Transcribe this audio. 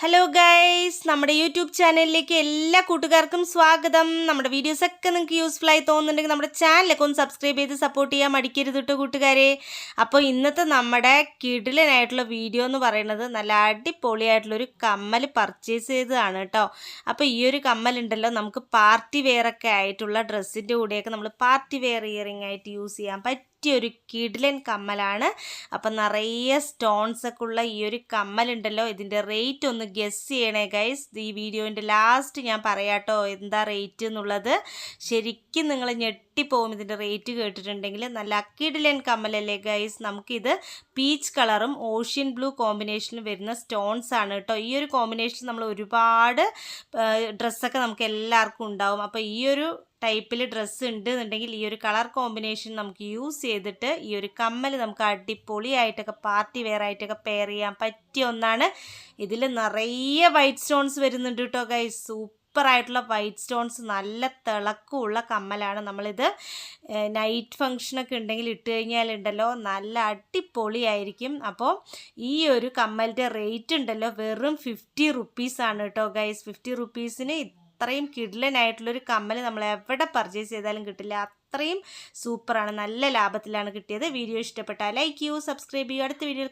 Hello guys നമ്മുടെ YouTube ചാനലിലേക്ക് എല്ലാ കൂട്ടുകാർക്കും സ്വാഗതം. നമ്മുടെ വീഡിയോസൊക്കെ നിങ്ങൾക്ക് യൂസ്ഫുൾ ആയി തോന്നുന്നുണ്ടെങ്കിൽ നമ്മുടെ ചാനലൊക്കെ ഒന്ന് സബ്സ്ക്രൈബ് ചെയ്ത് സപ്പോർട്ട് ചെയ്യാൻ മടിക്കരുത് കേട്ടോ കൂട്ടുകാരെ. അപ്പോൾ ഇന്നത്തെ നമ്മുടെ കിടിലനായിട്ടുള്ള വീഡിയോ എന്ന് പറയുന്നത് നല്ല അടിപൊളിയായിട്ടുള്ളൊരു കമ്മൽ പർച്ചേസ് ചെയ്തതാണ് കേട്ടോ അപ്പോൾ ഈ ഒരു കമ്മൽ ഉണ്ടല്ലോ നമുക്ക് പാർട്ടി വെയറൊക്കെ ആയിട്ടുള്ള ഡ്രസ്സിന്റെ കൂടെയൊക്കെ നമ്മൾ പാർട്ടി വെയർ ഇയറിംഗ് ആയിട്ട് യൂസ് ചെയ്യാൻ പറ്റും. പറ്റിയൊരു കിഡിലൻ കമ്മലാണ്. അപ്പം നിറയെ സ്റ്റോൺസ് ഒക്കെ ഉള്ള ഈ ഒരു കമ്മലുണ്ടല്ലോ. ഇതിന്റെ റേറ്റ് ഒന്ന് ഗസ് ചെയ്യണേ ഗൈസ് ഈ വീഡിയോന്റെ ലാസ്റ്റ് ഞാൻ പറയാട്ടോ എന്താ റേറ്റ് എന്നുള്ളത്. ശരിക്കും നിങ്ങൾ ഞെട്ടിപ്പോവും ഇതിന്റെ റേറ്റ് കേട്ടിട്ടുണ്ടെങ്കിൽ നല്ല അക്കിഡിലൻ കമ്മലല്ലേ ഗൈസ് നമുക്കിത് പീച്ച് കളറും ഓഷ്യൻ ബ്ലൂ കോമ്പിനേഷനും വരുന്ന സ്റ്റോൺസ് ആണ് കേട്ടോ ഈ ഒരു കോമ്പിനേഷൻ നമ്മൾ ഒരുപാട് ഡ്രസ്സൊക്കെ നമുക്ക് എല്ലാവർക്കും ഉണ്ടാവും. അപ്പോൾ ഈ ഒരു ടൈപ്പിൽ ഡ്രസ്സ് ഉണ്ട് എന്നുണ്ടെങ്കിൽ ഈ ഒരു കളർ കോമ്പിനേഷൻ നമുക്ക് യൂസ് ചെയ്തിട്ട് ഈ ഒരു കമ്മൽ നമുക്ക് അടിപൊളിയായിട്ടൊക്കെ പാർട്ടി വെയർ ആയിട്ടൊക്കെ പെയർ ചെയ്യാൻ പറ്റിയ ഒന്നാണ്. ഇതിൽ നിറയെ വൈറ്റ് സ്റ്റോൺസ് വരുന്നുണ്ട് കേട്ടോ ഗൈ സൂപ്പറായിട്ടുള്ള വൈറ്റ് സ്റ്റോൺസ് നല്ല തിളക്കമുള്ള കമ്മലാണ് നമ്മളിത് നൈറ്റ് ഫങ്ഷനൊക്കെ ഉണ്ടെങ്കിൽ ഇട്ട് കഴിഞ്ഞാലുണ്ടല്ലോ നല്ല അടിപൊളിയായിരിക്കും. അപ്പോൾ ഈ ഒരു കമ്മലിന്റെ റേറ്റ് ഉണ്ടല്ലോ വെറും ഫിഫ്റ്റി റുപ്പീസാണ് കേട്ടോ ഗൈസ് ഫിഫ്റ്റി റുപ്പീസിന് അത്രയും കിഡ്ലനായിട്ടുള്ളൊരു കമ്മൽ നമ്മൾ എവിടെ പർച്ചേസ് ചെയ്താലും കിട്ടില്ല. അത്രയും സൂപ്പറാണ് നല്ല ലാഭത്തിലാണ് കിട്ടിയത്. വീഡിയോ ഇഷ്ടപ്പെട്ടാൽ ലൈക്ക് ചെയ്യൂ സബ്സ്ക്രൈബ് ചെയ്യൂ. അടുത്ത വീഡിയോ